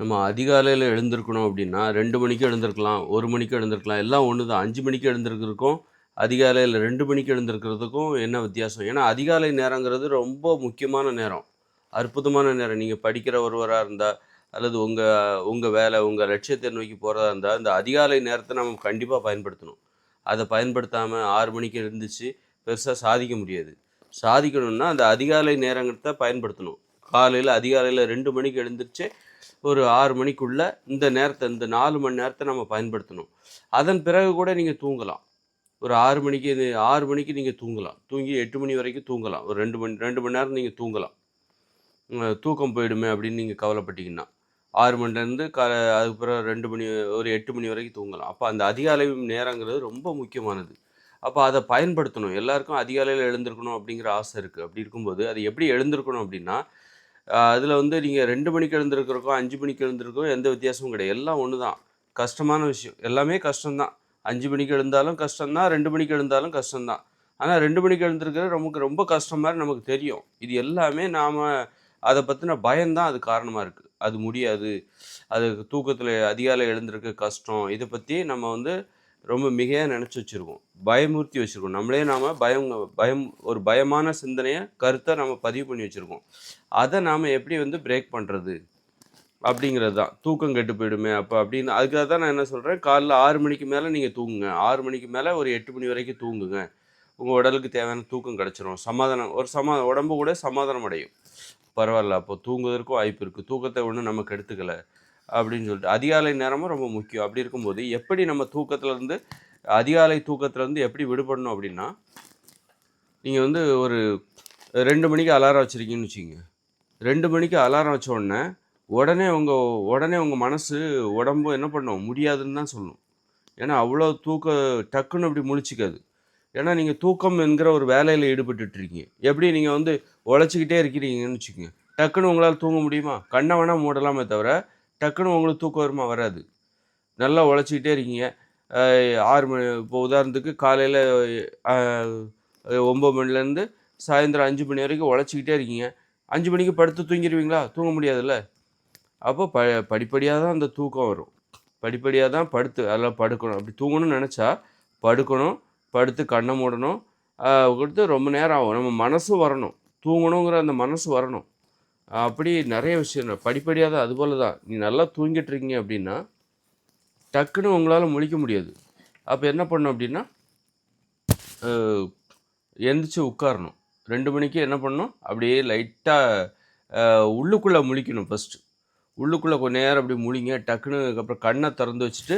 நம்ம அதிகாலையில் எழுந்திருக்கணும் அப்படின்னா ரெண்டு மணிக்கு எழுந்திருக்கலாம் ஒரு மணிக்கு எழுந்திருக்கலாம் எல்லாம் ஒன்று தான் அஞ்சு மணிக்கு எழுந்திருக்கிறதுக்கும் அதிகாலையில் ரெண்டு மணிக்கு எழுந்திருக்கிறதுக்கும் என்ன வித்தியாசம்? ஏன்னா அதிகாலை நேரங்கிறது ரொம்ப முக்கியமான நேரம். அற்புதமான நேரம். நீங்கள் படிக்கிற ஒருவராக இருந்தால் அல்லது உங்கள் உங்கள் வேலை உங்கள் லட்சியத்தை நோக்கி போகிறதா இருந்தால் இந்த அதிகாலை நேரத்தை நம்ம கண்டிப்பாக பயன்படுத்தணும். அதை பயன்படுத்தாமல் ஆறு மணிக்கு எழுந்துச்சு பெருசாக சாதிக்க முடியாது. சாதிக்கணும்னா அந்த அதிகாலை நேரங்கிறத பயன்படுத்தணும். காலையில் அதிகாலையில் ரெண்டு மணிக்கு எழுந்திரிச்சு ஒரு ஆறு மணிக்குள்ளே இந்த நேரத்தை இந்த நாலு மணி நேரத்தை நம்ம பயன்படுத்தணும். அதன் பிறகு கூட நீங்கள் தூங்கலாம். ஒரு ஆறு மணிக்கு இது ஆறு மணிக்கு நீங்கள் தூங்கலாம். தூங்கி எட்டு மணி வரைக்கும் தூங்கலாம். ஒரு ரெண்டு மணி ரெண்டு மணி நேரம் நீங்கள் தூங்கலாம். தூக்கம் போயிடுமே அப்படின்னு நீங்கள் கவலைப்பட்டீங்கன்னா ஆறு மணிலேருந்து காலை அதுக்கு பிறகு ரெண்டு மணி ஒரு எட்டு மணி வரைக்கும் தூங்கலாம். அப்போ அந்த அதிகாலை நேரங்கிறது ரொம்ப முக்கியமானது. அப்போ அதை பயன்படுத்தணும். எல்லாருக்கும் அதிகாலையில் எழுந்திருக்கணும் அப்படிங்கிற ஆசை இருக்குது அப்படி இருக்கும்போது அது எப்படி எழுந்திருக்கணும் அப்படின்னா அதில் வந்து நீங்கள் ரெண்டு மணிக்கு எழுந்திருக்கிறக்கோ அஞ்சு மணிக்கு எழுந்திருக்கோ எந்த வித்தியாசமும் கிடையாது. எல்லாம் ஒன்று தான் கஷ்டமான விஷயம். எல்லாமே கஷ்டம்தான். அஞ்சு மணிக்கு எழுந்தாலும் கஷ்டம்தான் ரெண்டு மணிக்கு எழுந்தாலும் கஷ்டம்தான். ஆனால் ரெண்டு மணிக்கு எழுந்திருக்கிறது நமக்கு ரொம்ப கஷ்டம் மாதிரி நமக்கு தெரியும். இது எல்லாமே நாம் அதை பற்றின பயம்தான் அது காரணமாக இருக்குது அது முடியாது. அது தூக்கத்தில் அதிகாலை எழுந்திருக்க கஷ்டம். இதை பற்றி நம்ம வந்து ரொம்ப மிகையாக நினச்சி வச்சுருக்கோம் பயமூர்த்தி வச்சுருக்கோம் நம்மளே நாம் பயம் பயம் ஒரு பயமான சிந்தனையை கருத்தை நம்ம பதிவு பண்ணி வச்சுருக்கோம் அதை நாம் எப்படி வந்து பிரேக் பண்ணுறது அப்படிங்கிறது தான். தூக்கம் கெட்டு போயிடுமே அப்போ அப்படின்னு. அதுக்காக தான் நான் என்ன சொல்கிறேன் காலைல ஆறு மணிக்கு மேலே நீங்கள் தூங்குங்க. ஆறு மணிக்கு மேலே ஒரு எட்டு மணி வரைக்கும் தூங்குங்க. உங்கள் உடலுக்கு தேவையான தூக்கம் கிடச்சிரும். சமாதானம் ஒரு சமா உடம்பு கூட சமாதானம் அடையும் பரவாயில்ல. அப்போ தூங்குவதற்கும் வாய்ப்பு இருக்குது தூக்கத்தை ஒன்றும் நமக்கு கெடுத்துக்கலை. அப்படின்னு சொல்லிட்டு. அதிகாலை நேரமும் ரொம்ப முக்கியம். அப்படி இருக்கும்போது எப்படி நம்ம தூக்கத்துலேருந்து அதிகாலை தூக்கத்துலேருந்து எப்படி விடுபடணும் அப்படின்னா நீங்கள் வந்து ஒரு ரெண்டு மணிக்கு அலாரம் வச்சுருக்கீங்கன்னு வச்சுக்கோங்க. ரெண்டு மணிக்கு அலாரம் வச்ச உடனே உடனே உங்கள் உடனே உங்கள் மனசு உடம்பு என்ன பண்ணும்? முடியாதுன்னு தான் சொல்லணும் ஏன்னா அவ்வளோ தூக்க டக்குன்னு அப்படி முழிச்சிக்காது. ஏன்னா நீங்கள் தூக்கம் என்கிற ஒரு வேலையில் ஈடுபட்டுட்ருக்கீங்க. எப்படி நீங்கள் வந்து உழைச்சிக்கிட்டே இருக்கிறீங்கன்னு வச்சுக்கோங்க. டக்குன்னு உங்களால் தூங்க முடியுமா? கண்ணை வேணால் மூடலாமே தவிர டக்குன்னு உங்களுக்கு தூக்கம் வருமா? வராது. நல்லா உழைச்சிக்கிட்டே இருக்கீங்க. ஆறு மணி இப்போ உதாரணத்துக்கு காலையில் ஒம்பது மணிலேருந்து சாயந்தரம் அஞ்சு மணி வரைக்கும் உழைச்சிக்கிட்டே இருக்கீங்க. அஞ்சு மணிக்கு படுத்து தூங்கிடுவீங்களா? தூங்க முடியாதுல்ல? அப்போ ப படிப்படியாக தான் அந்த தூக்கம் வரும். படிப்படியாக தான் படுத்து அதில் படுக்கணும். அப்படி தூங்கணும்னு நினச்சா படுக்கணும் படுத்து கண்ணை மூடணும். கொடுத்து ரொம்ப நேரம் ஆகும். நம்ம மனசு வரணும். தூங்கணுங்கிற அந்த மனசு வரணும். அப்படி நிறைய விஷயம் படிப்படியாக தான் அதுபோல் தான். நீ நல்லா தூங்கிட்டு இருக்கீங்க அப்படின்னா டக்குன்னு உங்களால் முழிக்க முடியாது. அப்போ என்ன பண்ணும் அப்படின்னா எந்திரிச்சு உட்காரணும். ரெண்டு மணிக்கு என்ன பண்ணணும்? அப்படியே லைட்டாக உள்ளுக்குள்ளே முழிக்கணும் ஃபஸ்ட்டு உள்ளுக்குள்ளே கொஞ்ச நேரம் அப்படி முழிங்க. டக்குன்னு அப்புறம் கண்ணை திறந்து வச்சுட்டு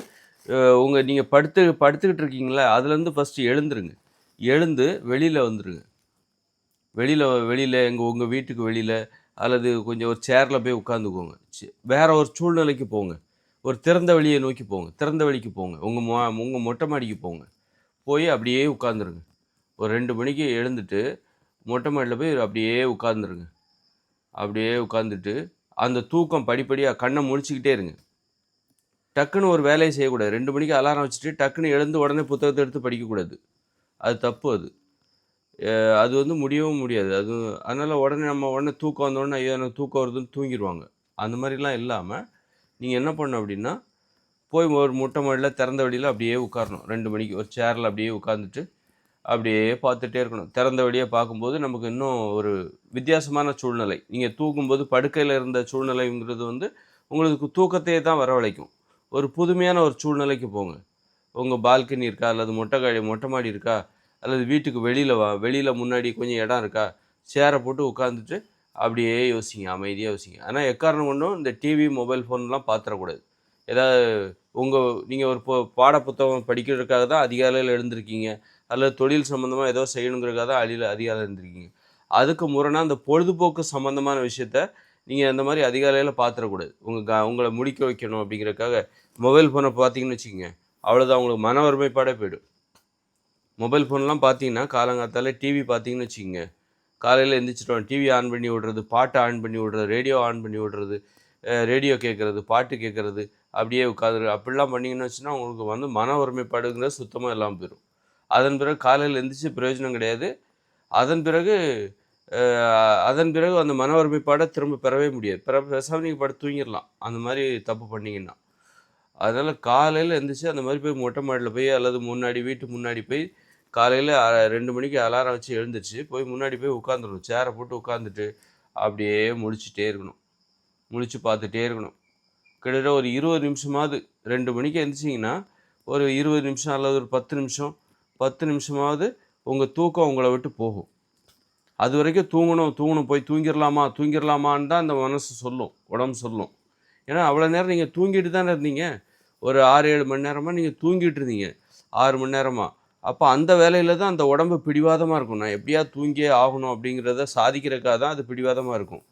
உங்கள் நீங்கள் படுத்து படுத்துக்கிட்டு இருக்கீங்களா அதுலேருந்து ஃபஸ்ட்டு எழுந்துருங்க. எழுந்து வெளியில் வந்துடுங்க வெளியில் வெளியில் எங்கள் உங்கள் வீட்டுக்கு வெளியில் அல்லது கொஞ்சம் ஒரு சேரில் போய் உட்காந்துக்கோங்க வேறு ஒரு சூழ்நிலைக்கு போங்க. ஒரு திறந்த வழியை நோக்கி போங்க. திறந்த வழிக்கு போங்க. உங்கள் மொ உங்கள் மொட்டை மாடிக்கு போங்க. போய் அப்படியே உட்காந்துருங்க ஒரு ரெண்டு மணிக்கு எழுந்துட்டு மொட்டை மாடியில் போய் அப்படியே உட்காந்துருங்க அப்படியே உட்காந்துட்டு அந்த தூக்கம் படிப்படியாக கண்ணை முழிச்சிக்கிட்டே இருங்க. டக்குன்னு ஒரு வேலையை செய்யக்கூடாது. ரெண்டு மணிக்கு அலாரம் வச்சுட்டு டக்குன்னு எழுந்து உடனே புத்தகத்தை எடுத்து படிக்கக்கூடாது. அது தப்பு அது. அது வந்து முடியவும் முடியாது. அது அதனால் உடனே நம்ம உடனே தூக்கம் வந்தோடனே ஐயோ எனக்கு தூக்கம் வருதுன்னு தூங்கிடுவாங்க அந்த மாதிரிலாம் இல்லாமல் நீங்கள் என்ன பண்ணணும் அப்படின்னா போய் ஒரு முட்டை மாடியில் திறந்த வழியில் அப்படியே உட்காரணும். ரெண்டு மணிக்கு ஒரு சேரில் அப்படியே உட்காந்துட்டு அப்படியே பார்த்துட்டே இருக்கணும். திறந்த வழியாக பார்க்கும்போது நமக்கு இன்னும் ஒரு வித்தியாசமான சூழ்நிலை. நீங்கள் தூங்கும்போது படுக்கையில் இருந்த சூழ்நிலைங்கிறது வந்து உங்களுக்கு தூக்கத்தையே தான் வரவழைக்கும். ஒரு புதுமையான ஒரு சூழ்நிலைக்கு போங்க. உங்கள் பால்கனி இருக்கா அல்லது மொட்டை காடி மொட்டை மாடி இருக்கா அல்லது வீட்டுக்கு வெளியில் வா வெளியில் முன்னாடி கொஞ்சம் இடம் இருக்கா? சேரை போட்டு உட்காந்துட்டு அப்படியே யோசிங்க அமைதியாக யோசிங்க. ஆனால் எக்காரணம் ஒன்றும் இந்த டிவி மொபைல் ஃபோன்லாம் பார்த்துடக்கூடாது ஏதாவது உங்கள் நீங்கள் ஒரு பாட புத்தகம் படிக்கிறதுக்காக தான் அதிகாலையில் எழுந்திருக்கீங்க. அல்லது தொழில் சம்மந்தமாக ஏதோ செய்யணுங்கிறதுக்காக தான் அழியில் அதிகாலையில் எழுந்திருக்கீங்க. அதுக்கு முரணாக அந்த பொழுதுபோக்கு சம்மந்தமான விஷயத்த நீங்கள் அந்த மாதிரி அதிகாலையில் பார்த்துடக்கூடாது உங்கள் க உங்களை முடிக்க வைக்கணும் அப்படிங்கிறக்காக மொபைல் ஃபோனை பார்த்தீங்கன்னு வச்சுக்கோங்க. அவ்வளோதான் உங்களுக்கு மன ஒருமைப்பாடே போயிடும். மொபைல் ஃபோன்லாம் பார்த்தீங்கன்னா காலங்காத்தால் டிவி பார்த்தீங்கன்னு வச்சுக்கோங்க. காலையில் எழுந்திரிச்சிட்டோம் டிவி ஆன் பண்ணி விடுறது பாட்டு ஆன் பண்ணி விடுறது ரேடியோ ஆன் பண்ணி விடுறது ரேடியோ கேட்குறது பாட்டு கேட்குறது அப்படியே உட்காந்து அப்படிலாம் பண்ணிங்கன்னு வச்சுன்னா உங்களுக்கு வந்து மன ஒருமைப்பாடுங்கிறது சுத்தமாக இல்லாமல் போயிடும் அதன் பிறகு காலையில் எழுந்திரிச்சி பிரயோஜனம் கிடையாது. அதன் பிறகு அதன் பிறகு அந்த மன ஒருமைப்பாடை திரும்ப பெறவே முடியாது. பிற பேசாமல் நீங்கள் படுத்து தூங்கிடலாம். அந்த மாதிரி தப்பு பண்ணிங்கன்னா. அதனால் காலையில் எழுந்திரிச்சி அந்த மாதிரி போய் மொட்டை மாடியில் போய் அல்லது முன்னாடி வீட்டு முன்னாடி போய் காலையில் ரெண்டு மணிக்கு அலாரம் வச்சு எழுந்துருச்சு போய் முன்னாடி போய் உட்காந்துடணும் சேரை போட்டு உட்காந்துட்டு அப்படியே முடிச்சுட்டே இருக்கணும். முழிச்சு பார்த்துட்டே இருக்கணும். கிட்டத்தட்ட ஒரு இருபது நிமிஷமாவது ரெண்டு மணிக்கு எழுந்திரிச்சிங்கன்னா ஒரு இருபது நிமிஷம் அல்லது ஒரு பத்து நிமிஷம் பத்து நிமிஷமாவது உங்கள் தூக்கம் உங்களை விட்டு போகும். அது வரைக்கும் தூங்கணும் தூங்கணும் போய் தூங்கிடலாமா தூங்கிடலாமான்னு தான் அந்த மனசு சொல்லும் உடம்பு சொல்லும். ஏன்னா அவ்வளோ நேரம் நீங்கள் தூங்கிட்டு தானே இருந்தீங்க. ஒரு ஆறு ஏழு மணி நேரமாக நீங்கள் தூங்கிட்டு இருந்தீங்க. ஆறு மணி நேரமாக அப்போ அந்த வேலையில் தான் அந்த உடம்பு பிடிவாதமாக இருக்கும். நான் எப்படியா தூங்கியே ஆகணும் அப்படிங்கிறத சாதிக்கிறக்காக தான் அது பிடிவாதமாக இருக்கும்.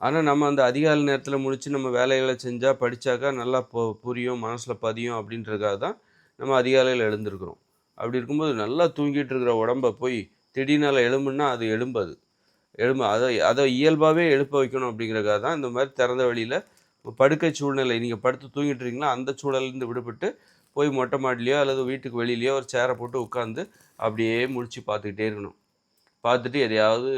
ஆனால் நம்ம அந்த அதிகாலை நேரத்தில் முடித்து நம்ம வேலைகளை செஞ்சால் படித்தாக்கா நல்லா பு புரியும் மனசில் பதியும் அப்படின்றதுக்காக தான் நம்ம அதிகாலையில் எழுந்திருக்கிறோம். அப்படி இருக்கும்போது நல்லா தூங்கிட்டு இருக்கிற உடம்பை போய் திடீர்னால எழும்புன்னா அது எழும்பாது. எழும்ப அதை அதை இயல்பாகவே எழுப்ப வைக்கணும் அப்படிங்கிறதுக்காக தான் இந்த மாதிரி திறந்த வழியில் படுக்கை சூழ்நிலை நீங்கள் படுத்து தூங்கிட்டு இருக்கீங்களா அந்த சூழலேருந்து விடுபட்டு போய் மொட்டை மாடிலையோ அல்லது வீட்டுக்கு வெளியிலையோ ஒரு சேரை போட்டு உட்காந்து அப்படியே முடித்து பார்த்துக்கிட்டே இருக்கணும். பார்த்துட்டு எதையாவது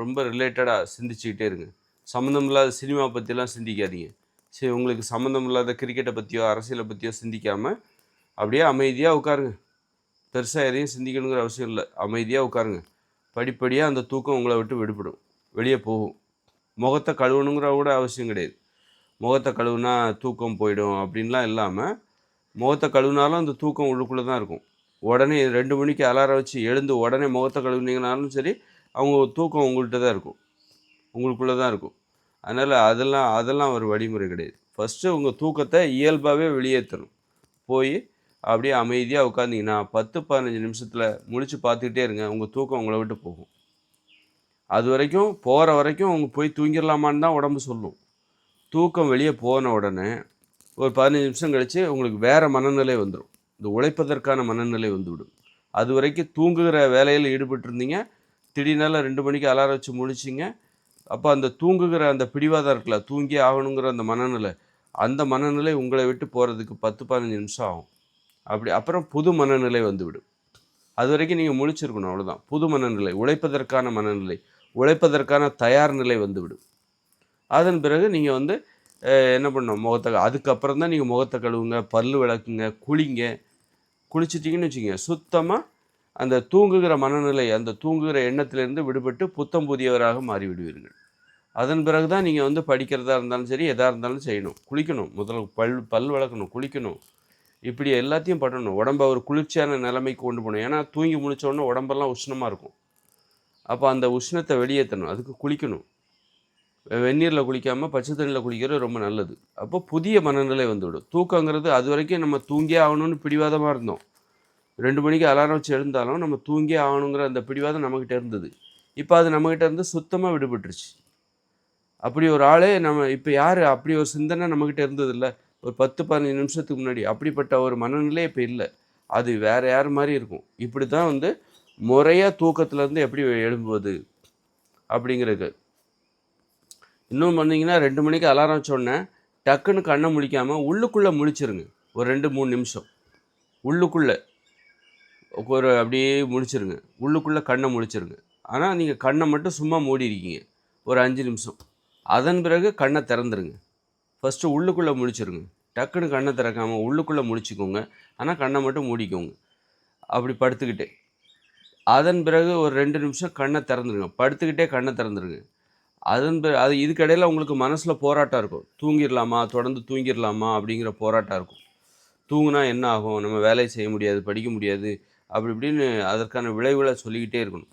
ரொம்ப ரிலேட்டடாக சிந்திச்சுக்கிட்டே இருங்க. சம்மந்தம் இல்லாத சினிமா பற்றிலாம் சிந்திக்காதீங்க. சரி உங்களுக்கு சம்மந்தம் இல்லாத கிரிக்கெட்டை பற்றியோ அரசியலை பற்றியோ சிந்திக்காமல் அப்படியே அமைதியாக உட்காருங்க. பெருசாக எதையும் சிந்திக்கணுங்கிற அவசியம் இல்லை. அமைதியாக உட்காருங்க. படிப்படியாக அந்த தூக்கம் உங்களை விட்டு விடுபடும். வெளியே போகும். முகத்தை கழுவணுங்கிற கூட அவசியம் கிடையாது. முகத்தை கழுவுனா தூக்கம் போயிடும் அப்படின்லாம் இல்லாமல் முகத்தை கழுவுனாலும் அந்த தூக்கம் உள்ளுக்குள்ளே தான் இருக்கும். உடனே ரெண்டு மணிக்கு அலாரம் வச்சு எழுந்து உடனே முகத்தை கழுவுனீங்கனாலும் சரி அவங்க தூக்கம் உங்கள்கிட்ட தான் இருக்கும். உங்களுக்குள்ளே தான் இருக்கும். அதனால் அதெல்லாம் அதெல்லாம் ஒரு வழிமுறை கிடையாது. ஃபஸ்ட்டு உங்கள் தூக்கத்தை இயல்பாகவே வெளியேற்றணும். போய் அப்படியே அமைதியாக உட்காந்திங்கன்னா பத்து பதினஞ்சு நிமிஷத்தில் முடித்து பார்த்துக்கிட்டே இருங்க உங்கள் தூக்கம் உங்களை விட்டு போகும். அது வரைக்கும் போகிற வரைக்கும் அவங்க போய் தூங்கிடலாமான்னு தான் உடம்பு சொல்லும். தூக்கம் வெளியே போன உடனே ஒரு பதினஞ்சு நிமிஷம் கழித்து உங்களுக்கு வேறு மனநிலை வந்துடும் இந்த உழைப்பதற்கான மனநிலை வந்துவிடும். அது வரைக்கும் தூங்குகிற வேலையில் ஈடுபட்டிருந்தீங்க. திடீர்னால ரெண்டு மணிக்கு அலாரம் வச்சு முழிச்சிங்க. அப்போ அந்த தூங்குகிற அந்த பிடிவாதம் இருக்குல்ல தூங்கி ஆகணுங்கிற அந்த மனநிலை அந்த மனநிலை உங்களை விட்டு போகிறதுக்கு பத்து பதினஞ்சு நிமிஷம் ஆகும். அப்படி அப்புறம் புது மனநிலை வந்துவிடும். அது வரைக்கும் நீங்கள் முழிச்சிருக்கணும் அவ்வளோதான் புது மனநிலை உழைப்பதற்கான மனநிலை உழைப்பதற்கான தயார் நிலை வந்துவிடும். அதன் பிறகு நீங்கள் வந்து என்ன பண்ணணும்? முகத்தை அதுக்கப்புறம் தான் நீங்கள் முகத்தை கழுவுங்க பல் விளக்குங்க குளிங்க. குளிச்சிட்டிங்கன்னு வச்சுங்க சுத்தமாக அந்த தூங்குகிற மனநிலை அந்த தூங்குகிற எண்ணத்திலேருந்து விடுபட்டு புத்தம் புதியவராக மாறிவிடுவீர்கள். அதன் பிறகு தான் நீங்கள் வந்து படிக்கிறதா இருந்தாலும் சரி எதாக இருந்தாலும் செய்யணும். குளிக்கணும். முதல்ல பல் பல் விளக்கணும். குளிக்கணும். இப்படி எல்லாத்தையும் பண்ணணும். உடம்பை ஒரு குளிர்ச்சியான நிலைமைக்கு கொண்டு போகணும். ஏன்னா தூங்கி முடித்தோடனே உடம்பெல்லாம் உஷ்ணமாக இருக்கும். அப்போ அந்த உஷ்ணத்தை வெளியேற்றணும். அதுக்கு குளிக்கணும். வெந்நீரில் குளிக்காமல் பச்சை தண்ணியில் குளிக்கிறது ரொம்ப நல்லது. அப்போ புதிய மனநிலை வந்துவிடும். தூக்கங்கிறது அது வரைக்கும் நம்ம தூங்கியே ஆகணும்னு பிடிவாதமாக இருந்தோம். ரெண்டு மணிக்கு அலாரம் வச்சு எழுந்தாலும் நம்ம தூங்கியே ஆகணுங்கிற அந்த பிடிவாதம் நம்மக்கிட்ட இருந்தது. இப்போ அது நம்மக்கிட்ட இருந்து சுத்தமாக விடுபட்டுருச்சு. அப்படி ஒரு ஆளே நம்ம இப்போ யார்? அப்படி ஒரு சிந்தனை நம்மக்கிட்ட இல்லை ஒரு பத்து பதினஞ்சு நிமிஷத்துக்கு முன்னாடி அப்படிப்பட்ட ஒரு மனநிலை இப்போ இல்லை. அது வேற யார் மாதிரி இருக்கும்? இப்படி தான் வந்து முறையாக தூக்கத்துலேருந்து எப்படி எழும்புவது அப்படிங்கிறது. இன்னும் பண்ணீங்கன்னா ரெண்டு மணிக்கு அலாரம் சொன்னேன் டக்குன்னு கண்ணை முழிக்காமல் உள்ளுக்குள்ளே முழிச்சிருங்க. ஒரு ரெண்டு மூணு நிமிஷம். உள்ளுக்குள்ளே. ஒரு அப்படியே முழிச்சிருங்க. உள்ளுக்குள்ளே கண்ணை முழிச்சிருங்க. ஆனால் நீங்கள் கண்ணை மட்டும் சும்மா மூடி இருக்கீங்க. ஒரு அஞ்சு நிமிஷம். அதன் பிறகு கண்ணை திறந்துருங்க. ஃபஸ்ட்டு உள்ளுக்குள்ளே முழிச்சிருங்க. டக்குன்னு கண்ணை திறக்காமல் உள்ளுக்குள்ளே முழிச்சிக்கோங்க. ஆனால் கண்ணை மட்டும் மூடிக்கோங்க. அப்படி படுத்துக்கிட்டே. அதன் பிறகு ஒரு ரெண்டு நிமிஷம் கண்ணை திறந்துருங்க. படுத்துக்கிட்டே கண்ணை திறந்துருங்க. அதன் அது இதுக்கிடையில் உங்களுக்கு மனசில் போராட்டம் இருக்கும். தூங்கிடலாமா? தொடர்ந்து தூங்கிடலாமா? அப்படிங்கிற போராட்டம் இருக்கும். தூங்குனா என்ன ஆகும்? நம்ம வேலையை செய்ய முடியாது படிக்க முடியாது அப்படி இப்படின்னு அதற்கான விளைவுகளை சொல்லிக்கிட்டே இருக்கணும்.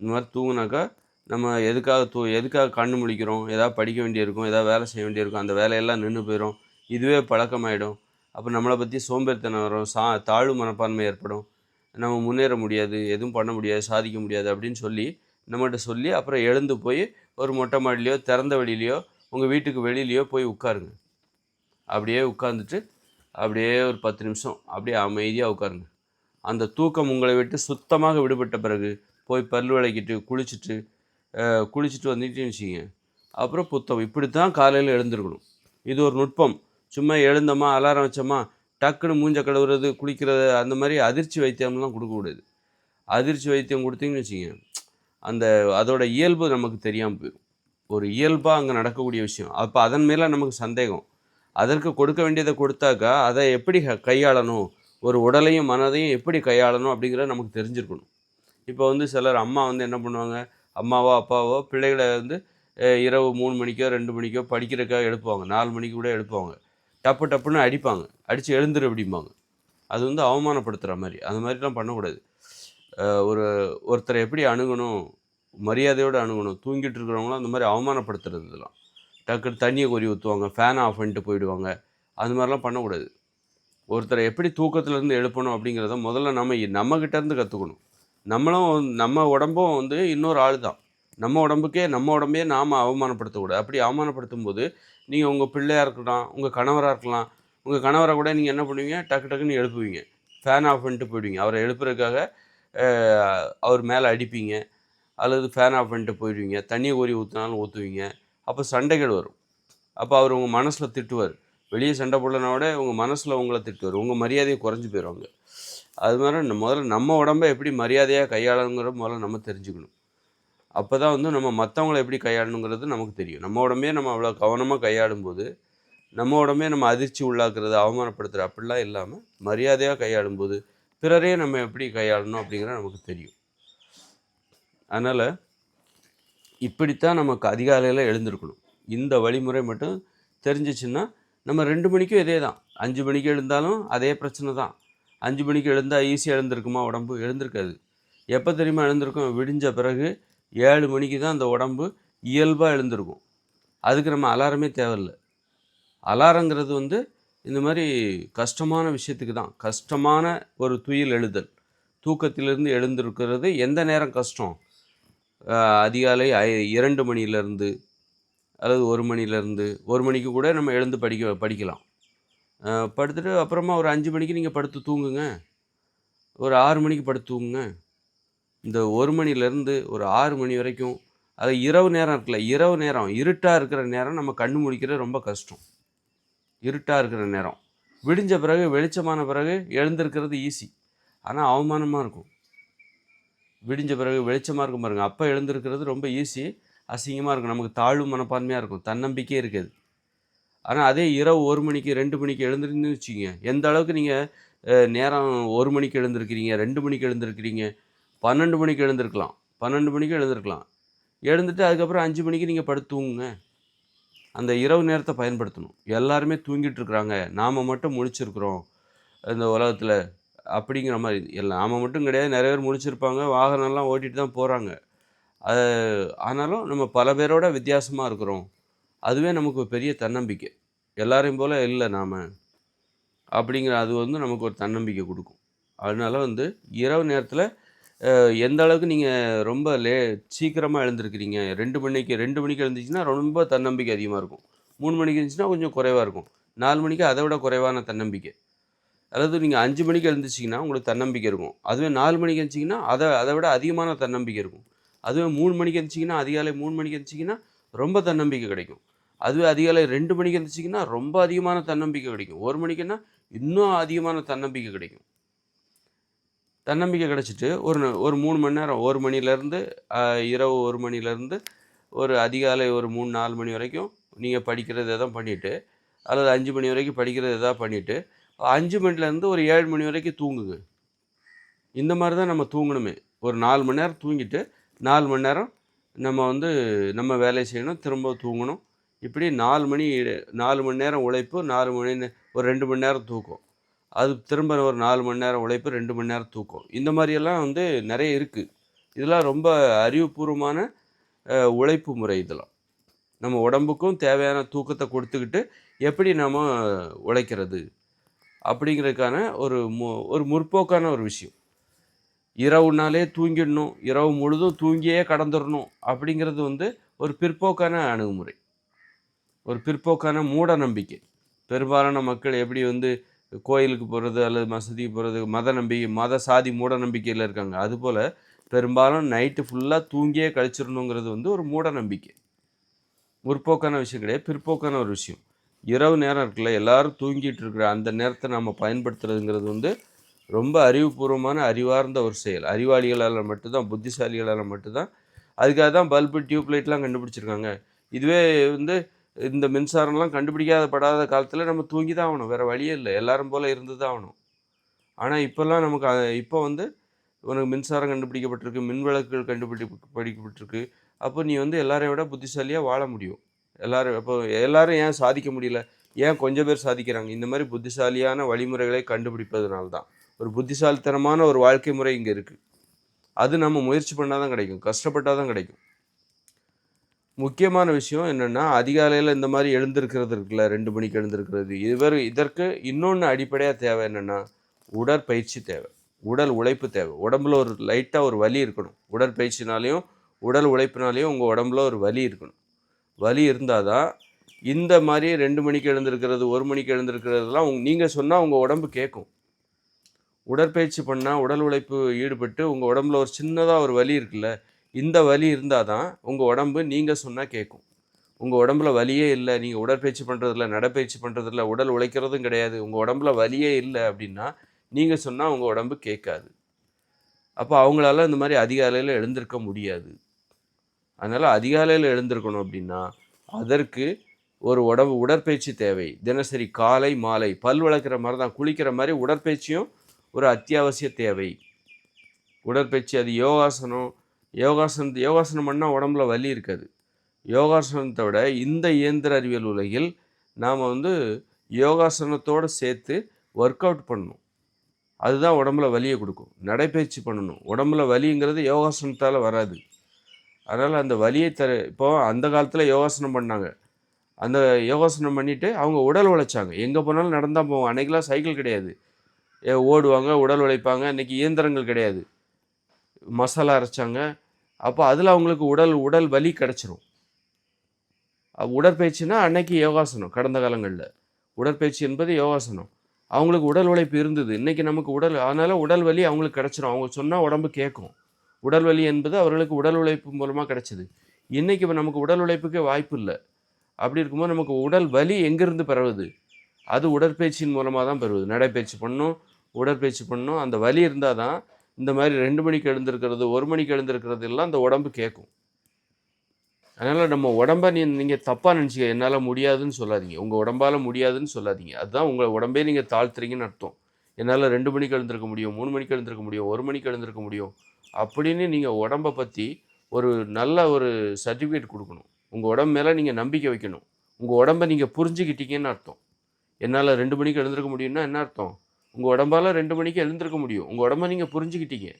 இந்த மாதிரி தூங்குனாக்கா நம்ம எதுக்காக தூ எதுக்காக கண்ணு முழிக்கிறோம்? எதாவது படிக்க வேண்டியிருக்கும் ஏதாவது வேலை செய்ய வேண்டியிருக்கும் அந்த வேலையெல்லாம் நின்று போயிடும் இதுவே பழக்கமாயிடும். அப்போ நம்மளை பற்றி சோம்பேறித்தனம் வரும் சா தாழ்வு மனப்பான்மை ஏற்படும். நம்ம முன்னேற முடியாது எதுவும் பண்ண முடியாது சாதிக்க முடியாது அப்படின்னு சொல்லி நம்மகிட்ட சொல்லி அப்புறம் எழுந்து போய் ஒரு மொட்டை மாடிலையோ திறந்த வெளியிலையோ உங்கள் வீட்டுக்கு வெளியிலையோ போய் உட்காருங்க. அப்படியே உட்காந்துட்டு அப்படியே ஒரு பத்து நிமிஷம் அப்படியே அமைதியாக உட்காருங்க. அந்த தூக்கம் உங்களை விட்டு சுத்தமாக விடுபட்ட பிறகு போய் பல் விளக்கிட்டு குளிச்சுட்டு குளிச்சுட்டு வந்துட்டு வச்சுங்க அப்புறம் புத்தம். இப்படி தான் காலையில் எழுந்திருக்கணும். இது ஒரு நுட்பம். சும்மா எழுந்தோமா அலாரம் வச்சோமா டக்குன்னு மூஞ்ச கழுவுறது குளிக்கிறது அந்த மாதிரி அதிர்ச்சி வைத்தியம்லாம் கொடுக்கக்கூடாது. அதிர்ச்சி வைத்தியம் கொடுத்தீங்கன்னு வச்சுங்க அந்த அதோட இயல்பு நமக்கு தெரியாமல் போயிடும் ஒரு இயல்பாக அங்கே நடக்கக்கூடிய விஷயம். அப்போ அதன் மேலே நமக்கு சந்தேகம். அதற்கு கொடுக்க வேண்டியதை கொடுத்தாக்கா அதை எப்படி கையாளணும்? ஒரு உடலையும் மனதையும் எப்படி கையாளணும் அப்படிங்கிறத நமக்கு தெரிஞ்சிருக்கணும். இப்போ வந்து சிலர் அம்மா வந்து என்ன பண்ணுவாங்க? அம்மாவோ அப்பாவோ பிள்ளைகளை வந்து இரவு மூணு மணிக்கோ ரெண்டு மணிக்கோ படிக்கிறக்காக எழுப்புவாங்க. நாலு மணிக்கு கூட எழுப்புவாங்க. டப்பு டப்புன்னு அடிப்பாங்க. அடித்து எழுந்துரு அப்படிம்பாங்க. அது வந்து அவமானப்படுத்துகிற மாதிரி. அந்த மாதிரிலாம் பண்ணக்கூடாது. ஒரு ஒருத்தரை எப்படி அணுகணும்? மரியாதையோடு அணுகணும். தூங்கிட்டு இருக்கிறவங்களும் அந்த மாதிரி அவமானப்படுத்துறது இதெல்லாம். டக்குன்னு தண்ணியை கொறி ஊற்றுவாங்க ஃபேனை ஆஃப் பண்ணிட்டு போயிடுவாங்க. அந்த மாதிரிலாம் பண்ணக்கூடாது. ஒருத்தரை எப்படி தூக்கத்துலேருந்து எழுப்பணும் அப்படிங்கிறத முதல்ல நம்ம நம்மக்கிட்டேருந்து கற்றுக்கணும் நம்மளும் நம்ம உடம்பும் வந்து இன்னொரு ஆள் தான். நம்ம உடம்புக்கே நம்ம உடம்பையே நாம் அவமானப்படுத்தக்கூடாது. அப்படி அவமானப்படுத்தும் போது நீங்கள் உங்கள் பிள்ளையாக இருக்கலாம் உங்கள் கணவராக இருக்கலாம் உங்கள் கணவரை கூட நீங்கள் என்ன பண்ணுவீங்க? டக்கு டக்குன்னு எழுப்புவீங்க. ஃபேன் ஆஃப் பண்ணிட்டு போயிடுவீங்க. அவரை எழுப்புறதுக்காக அவர் மேலே அடிப்பீங்க. அல்லது ஃபேன் ஆஃப் பண்ணிட்டு போயிடுவீங்க. தண்ணியை கோரி ஊற்றினாலும் ஊற்றுவீங்க அப்போ சண்டைகள் வரும். அப்போ அவர் உங்கள் மனசில் திட்டுவார். வெளியே சண்டை போடலனா விட உங்கள் மனசில் உங்களை திட்டுவார். உங்கள் மரியாதையை குறைஞ்சி போயிடுவாங்க அது மாதிரி நம்ம முதல்ல நம்ம உடம்ப எப்படி மரியாதையாக கையாளணுங்கிற முதல்ல நம்ம தெரிஞ்சுக்கணும். அப்போ தான் வந்து நம்ம மற்றவங்கள எப்படி கையாளணுங்கிறது நமக்கு தெரியும். நம்ம உடம்பே நம்ம அவ்வளோ கவனமாக கையாளும் போது நம்ம உடம்பே நம்ம அதிர்ச்சி உள்ளாக்குறது அவமானப்படுத்துகிற அப்படிலாம் இல்லாமல் மரியாதையாக கையாளும் போது பிறரையே நம்ம எப்படி கையாளணும் அப்படிங்கிறது நமக்கு தெரியும். அதனால் இப்படித்தான் நமக்கு அதிகாலையில் எழுந்திருக்கணும். இந்த வழிமுறை மட்டும் தெரிஞ்சிச்சுன்னா நம்ம ரெண்டு மணிக்கும் இதே தான். அஞ்சு மணிக்கு எழுந்தாலும் அதே பிரச்சனை தான். அஞ்சு மணிக்கு எழுந்தால் ஈஸியாக எழுந்திருக்குமா? உடம்பு எழுந்திருக்காது. எப்போ தெரியுமா எழுந்திருக்கும்? விடிஞ்ச பிறகு ஏழு மணிக்கு தான் அந்த உடம்பு இயல்பாக எழுந்திருக்கும். அதுக்கு நம்ம அலாரமே தேவையில்லை. அலாரங்கிறது வந்து இந்த மாதிரி கஷ்டமான விஷயத்துக்கு தான். கஷ்டமான ஒரு துயில் எழுதல். தூக்கத்திலிருந்து எழுந்திருக்கிறது எந்த நேரம் கஷ்டம்? அதிகாலை இரண்டு மணியிலேருந்து அல்லது ஒரு மணிலேருந்து ஒரு மணிக்கு கூட நம்ம எழுந்து படிக்க படிக்கலாம். படுத்துட்டு அப்புறமா ஒரு அஞ்சு மணிக்கு நீங்கள் படுத்து தூங்குங்க. ஒரு ஆறு மணிக்கு படுத்து தூங்குங்க. இந்த ஒரு மணிலேருந்து ஒரு ஆறு மணி வரைக்கும் அது இரவு நேரம் இருக்குல்ல இரவு நேரம் இருட்டாக இருக்கிற நேரம் நம்ம கண்ணு முடிக்கிறது ரொம்ப கஷ்டம். இருட்டாக இருக்கிற நேரம். விடிஞ்ச பிறகு வெளிச்சமான பிறகு எழுந்திருக்கிறது ஈஸி ஆனால் அவமானமாக இருக்கும். விடிஞ்ச பிறகு வெளிச்சமாக இருக்கும் பாருங்க. அப்போ எழுந்திருக்கிறது ரொம்ப ஈஸி அசிங்கமாக இருக்கும். நமக்கு தாழ்வு மனப்பான்மையாக இருக்கும். தன்னம்பிக்கையே இருக்காது. ஆனால் அதே இரவு ஒரு மணிக்கு ரெண்டு மணிக்கு எழுந்திருந்து வச்சுக்கோங்க. எந்த அளவுக்கு நீங்கள் நேரம் ஒரு மணிக்கு எழுந்திருக்கிறீங்க ரெண்டு மணிக்கு எழுந்திருக்கிறீங்க பன்னெண்டு மணிக்கு எழுந்திருக்கலாம். பன்னெண்டு மணிக்கு எழுந்திருக்கலாம். எழுந்துட்டு அதுக்கப்புறம் அஞ்சு மணிக்கு நீங்கள் படுத்து தூங்குங்க. அந்த இரவு நேரத்தை பயன்படுத்தணும். எல்லாருமே தூங்கிட்டு இருக்கிறாங்க. நாம் மட்டும் முழிச்சிருக்கிறோம். இந்த உலகத்தில். அப்படிங்கிற மாதிரி. எல்லாம் நாம் மட்டும் கிடையாது நிறைய பேர் முழிச்சிருப்பாங்க வாகனம்லாம் ஓட்டிட்டு தான் போகிறாங்க அது ஆனாலும் நம்ம பல பேரோட வித்தியாசமாக இருக்கிறோம். அதுவே நமக்கு ஒரு பெரிய தன்னம்பிக்கை. எல்லாரையும் போல் இல்லை நாம். அப்படிங்கிற அது வந்து நமக்கு ஒரு தன்னம்பிக்கை கொடுக்கும். அதனால வந்து இரவு நேரத்தில் எந்த அளவுக்கு நீங்கள் ரொம்ப லே சீக்கிரமாக எழுந்திருக்கிறீங்க ரெண்டு மணிக்கு ரெண்டு மணிக்கு எழுந்துச்சின்னா ரொம்ப தன்னம்பிக்கை அதிகமாக இருக்கும். மூணு மணிக்கு இருந்துச்சுன்னா கொஞ்சம் குறைவாக இருக்கும். நாலு மணிக்கு அதை விட குறைவான தன்னம்பிக்கை. அதாவது நீங்கள் அஞ்சு மணிக்கு எழுந்துச்சிங்கன்னா உங்களுக்கு தன்னம்பிக்கை இருக்கும். அதுவே நாலு மணிக்கு எழுந்திச்சிங்கன்னா அதை அதை விட அதிகமான தன்னம்பிக்கை இருக்கும். அதுவே மூணு மணிக்கு எழுந்திச்சிங்கன்னா அதிகாலை மூணு மணிக்கு எழுந்திச்சிங்கன்னா ரொம்ப தன்னம்பிக்கை கிடைக்கும். அதுவே அதிகாலை ரெண்டு மணிக்கு எழுந்திரிச்சிங்கன்னா ரொம்ப அதிகமான தன்னம்பிக்கை கிடைக்கும். ஒரு மணிக்குன்னா இன்னும் அதிகமான தன்னம்பிக்கை கிடைக்கும். தன்னம்பிக்கை கிடச்சிட்டு ஒரு ஒரு மூணு மணி நேரம் ஒரு மணிலேருந்து இரவு ஒரு மணிலேருந்து ஒரு அதிகாலை ஒரு மூணு நாலு மணி வரைக்கும் நீங்கள் படிக்கிறது எதாவது பண்ணிவிட்டு அல்லது அஞ்சு மணி வரைக்கும் படிக்கிறது எதாவது பண்ணிவிட்டு அஞ்சு மணிலேருந்து ஒரு ஏழு மணி வரைக்கும் தூங்குங்க இந்த மாதிரி தான் நம்ம தூங்கணுமே. ஒரு நாலு மணி நேரம் தூங்கிட்டு நாலு மணி நேரம் நம்ம வந்து நம்ம வேலை செய்யணும் திரும்ப தூங்கணும். இப்படி நாலு மணி நாலு மணி நேரம் உழைப்பு நாலு மணி ஒரு ரெண்டு மணி நேரம் தூக்கம். அது திரும்ப ஒரு நாலு மணி நேரம் உழைப்பு ரெண்டு மணி நேரம் தூக்கம். இந்த மாதிரியெல்லாம் வந்து நிறைய இருக்குது இதெல்லாம் ரொம்ப அறிவுபூர்வமான உழைப்பு முறை இதெல்லாம். நம்ம உடம்புக்கும் தேவையான தூக்கத்தை கொடுத்துக்கிட்டு எப்படி நம்ம உழைக்கிறது? அப்படிங்கிறதுக்கான ஒரு மு ஒரு முற்போக்கான ஒரு விஷயம். இரவுனாலே தூங்கிடணும் இரவு முழுதும் தூங்கியே கடந்துடணும் அப்படிங்கிறது வந்து ஒரு பிற்போக்கான அணுகுமுறை. ஒரு பிற்போக்கான மூட நம்பிக்கை. பெரும்பாலான மக்கள் எப்படி வந்து கோயிலுக்கு போகிறது அல்லது மசூதிக்கு போகிறது மத நம்பிக்கை மத சாதி மூட நம்பிக்கையில் இருக்காங்க. அதுபோல் பெரும்பாலும் நைட்டு ஃபுல்லாக தூங்கியே கழிச்சிடணுங்கிறது வந்து ஒரு மூட நம்பிக்கை. முற்போக்கான விஷயம் கிடையாது பிற்போக்கான ஒரு விஷயம். இரவு நேரம் இருக்குல்ல எல்லாரும் தூங்கிட்டு இருக்கிற அந்த நேரத்தை நம்ம பயன்படுத்துறதுங்கிறது வந்து ரொம்ப அறிவுபூர்வமான அறிவார்ந்த ஒரு செயல். அறிவாளிகளால் மட்டும்தான் புத்திசாலிகளால் மட்டும்தான். அதுக்காக தான் பல்பு டியூப்லைட்லாம் கண்டுபிடிச்சிருக்காங்க. இதுவே வந்து இந்த மின்சாரம்லாம் கண்டுபிடிக்காத படாத காலத்தில் நம்ம தூங்கி தான் ஆகணும். வேறு வழியே இல்லை. எல்லாரும் போல் இருந்து தான் ஆகணும். ஆனால் இப்போல்லாம் நமக்கு இப்போ வந்து உனக்கு மின்சாரம் கண்டுபிடிக்கப்பட்டிருக்கு மின் விளக்குகள் கண்டுபிடிக்கப்பட்டிருக்கு அப்போ நீ வந்து எல்லாரையும் விட புத்திசாலியாக வாழ முடியும். எல்லோரும் இப்போ எல்லோரும் ஏன் சாதிக்க முடியல? ஏன் கொஞ்சம் பேர் சாதிக்கிறாங்க? இந்த மாதிரி புத்திசாலியான வழிமுறைகளை கண்டுபிடிப்பதனால தான் ஒரு புத்திசாலித்தனமான ஒரு வாழ்க்கை முறை இங்கே இருக்குது அது நம்ம முயற்சி பண்ணால் தான் கிடைக்கும். கஷ்டப்பட்டால் தான் கிடைக்கும். முக்கியமான விஷயம் என்னென்னா அதிகாலையில் இந்த மாதிரி எழுந்திருக்கிறது இருக்குல்ல ரெண்டு மணிக்கு எழுந்திருக்கிறது. இவர் இதற்கு இன்னொன்று அடிப்படையாக தேவை என்னென்னா உடற்பயிற்சி தேவை. உடல் உழைப்பு தேவை. உடம்புல ஒரு லைட்டாக ஒரு வலி இருக்கணும். உடற்பயிற்சினாலையும் உடல் உழைப்பினாலையும் உங்கள் உடம்புல ஒரு வலி இருக்கணும். வலி இருந்தால் தான் இந்த மாதிரி ரெண்டு மணிக்கு எழுந்திருக்கிறது ஒரு மணிக்கு எழுந்திருக்கிறதுலாம் உங் நீங்கள் சொன்னால் உங்கள் உடம்பு கேட்கும் உடற்பயிற்சி பண்ணால் உடல் உழைப்பு ஈடுபட்டு உங்கள் உடம்புல ஒரு சின்னதாக ஒரு வலி இருக்குல்ல இந்த வலி இருந்தால் தான் உங்கள் உடம்பு நீங்கள் சொன்னால் கேட்கும் உங்கள் உடம்புல வலியே இல்லை நீங்கள் உடற்பயிற்சி பண்ணுறதில்ல நடைப்பயிற்சி பண்ணுறதில்ல உடல் உழைக்கிறதும் கிடையாது உங்கள் உடம்புல வலியே இல்லை அப்படின்னா நீங்கள் சொன்னால் உங்கள் உடம்பு கேட்காது. அப்போ அவங்களால இந்த மாதிரி அதிகாலையில் எழுந்திருக்க முடியாது. அதனால் அதிகாலையில் எழுந்திருக்கணும் அப்படின்னா அதற்கு ஒரு உடம்பு உடற்பயிற்சி தேவை. தினசரி காலை மாலை பல் வளர்க்குற மாதிரி தான் குளிக்கிற மாதிரி உடற்பயிற்சியும் ஒரு அத்தியாவசிய தேவை. உடற்பயிற்சி அது யோகாசனம் யோகாசனம் யோகாசனம் பண்ணால் உடம்புல வலி இருக்காது. யோகாசனத்தை விட இந்த இயந்திர அறிவியல் உலகில் நாம் வந்து யோகாசனத்தோடு சேர்த்து ஒர்க் அவுட் பண்ணணும். அதுதான் உடம்புல வலியை கொடுக்கும். நடைப்பயிற்சி பண்ணணும். உடம்புல வலிங்கிறது யோகாசனத்தால் வராது. அதனால் அந்த வலியை தர இப்போ அந்த காலத்தில் யோகாசனம் பண்ணாங்க. அந்த யோகாசனம் பண்ணிவிட்டு அவங்க உடல் உழைச்சாங்க. எங்கே போனாலும் நடந்தால் போவோம் அன்றைக்கெலாம் சைக்கிள் கிடையாது. ஏ, ஓடுவாங்க உடல் உழைப்பாங்க. இன்றைக்கி இயந்திரங்கள் கிடையாது. மசாலா அரைச்சாங்க. அப்போ அதில் அவங்களுக்கு உடல் உடல் வலி கிடச்சிரும். உடற்பயிற்சினா அன்னைக்கு யோகாசனம் கடந்த காலங்களில். உடற்பயிற்சி என்பது யோகாசனம். அவங்களுக்கு உடல் உழைப்பு இருந்தது. இன்றைக்கி நமக்கு உடல் அதனால் உடல் வலி அவங்களுக்கு கிடச்சிரும். அவங்க சொன்னால் உடம்பு கேட்கும் உடல் வலி என்பது அவர்களுக்கு உடல் உழைப்பு மூலமாக கிடைச்சிது. இன்றைக்கி இப்போ நமக்கு உடல் உழைப்புக்கே வாய்ப்பு இல்லை. அப்படி இருக்கும்போது நமக்கு உடல் வலி எங்கேருந்து பரவுது? அது உடற்பயிற்சியின் மூலமாக தான் பெறுவது நடைப்பயிற்சி பண்ணும் உடற்பயிற்சி பண்ணும். அந்த வலி இருந்தால் தான் இந்த மாதிரி ரெண்டு மணிக்கு எழுந்திருக்கிறது ஒரு மணிக்கு எழுந்திருக்கிறது எல்லாம் அந்த உடம்பு கேட்கும் அதனால் நம்ம உடம்பை நீ நீங்கள் தப்பாக நினச்சிக்க என்னால் முடியாதுன்னு சொல்லாதீங்க. உங்கள் உடம்பால் முடியாதுன்னு சொல்லாதீங்க. அதுதான் உங்கள் உடம்பே நீங்கள் தாழ்த்துறீங்கன்னு அர்த்தம். என்னால் ரெண்டு மணிக்கு எழுந்திருக்க முடியும் மூணு மணிக்கு எழுந்திருக்க முடியும் ஒரு மணிக்கு எழுந்திருக்க முடியும். அப்படின்னு நீங்கள் உடம்பை பற்றி ஒரு நல்ல ஒரு சர்டிஃபிகேட் கொடுக்கணும். உங்கள் உடம்பு மேலே நீங்கள் நம்பிக்கை வைக்கணும். உங்கள் உடம்பை நீங்கள் புரிஞ்சுக்கிட்டீங்கன்னு அர்த்தம். என்னால் ரெண்டு மணிக்கு எழுந்திருக்க முடியும்னா என்ன அர்த்தம்? உங்கள் உடம்பால் ரெண்டு மணிக்கு எழுந்திருக்க முடியும். உங்கள் உடம்பை நீங்கள் புரிஞ்சுக்கிட்டீங்க.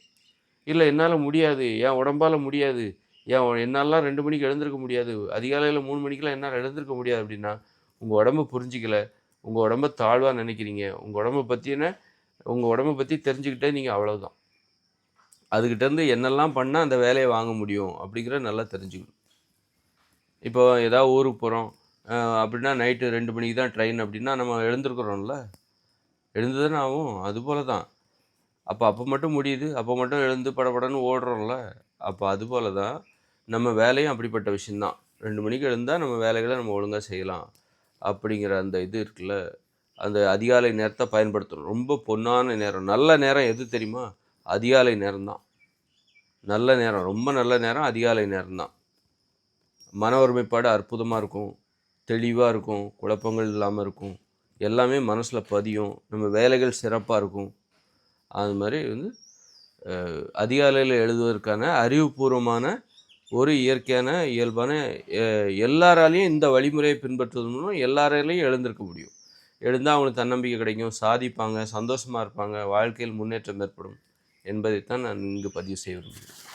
இல்லை என்னால் முடியாது. என் உடம்பால் முடியாது. ஏன் என்னாலாம் ரெண்டு மணிக்கு எழுந்திருக்க முடியாது. அதிகாலையில் மூணு மணிக்கெலாம் என்னால் எழுந்திருக்க முடியாது அப்படின்னா உங்கள் உடம்பு புரிஞ்சிக்கல. உங்கள் உடம்ப தாழ்வாக நினைக்கிறீங்க. உங்கள் உடம்பை பற்றின உங்கள் உடம்பை பற்றி தெரிஞ்சுக்கிட்டே நீங்கள் அவ்வளோதான் அதுக்கிட்டேருந்து என்னெல்லாம் பண்ணால் அந்த வேலையை வாங்க முடியும் அப்படிங்கிற நல்லா தெரிஞ்சுக்கணும். இப்போ ஏதாவது ஊருக்கு போகிறோம் அப்படின்னா நைட்டு ரெண்டு மணிக்கு தான் ட்ரெயின் அப்படின்னா நம்ம எழுந்திருக்கிறோம்ல. எழுந்துதானே ஆகும். அதுபோல தான் அப்போ அப்போ மட்டும் முடியுது. அப்போ மட்டும் எழுந்து படபடன்னு ஓடுறோம்ல. அப்போ அதுபோல தான் நம்ம வேலையும் அப்படிப்பட்ட விஷயந்தான் ரெண்டு மணிக்கு எழுந்தால் நம்ம வேலைகளை நம்ம ஒழுங்காக செய்யலாம் அப்படிங்கிற அந்த இது இருக்குல்ல. அந்த அதிகாலை நேரத்தை பயன்படுத்தணும். ரொம்ப பொன்னான நேரம். நல்ல நேரம் எது தெரியுமா? அதிகாலை நேரம்தான். நல்ல நேரம் ரொம்ப நல்ல நேரம் அதிகாலை நேரம்தான். மன ஒருமைப்பாடு அற்புதமாக இருக்கும். தெளிவாக இருக்கும். குழப்பங்கள் இல்லாமல் இருக்கும். எல்லாமே மனசில் பதியும். நம்ம வேலைகள் சிறப்பாக இருக்கும். அது மாதிரி வந்து அதிகாலையில் எழுதுவதற்கான அறிவுபூர்வமான ஒரு இயற்கையான இயல்பான எல்லாராலையும் இந்த வழிமுறையை பின்பற்றுவதன் மூலம் எல்லாராலையும் எழுந்திருக்க முடியும். எழுந்தால் அவங்களுக்கு தன்னம்பிக்கை கிடைக்கும். சாதிப்பாங்க சந்தோஷமாக இருப்பாங்க. வாழ்க்கையில் முன்னேற்றம் ஏற்படும். என்பதைத்தான் நான் இங்கு பதிவு செய்ய விரும்புகிறேன்.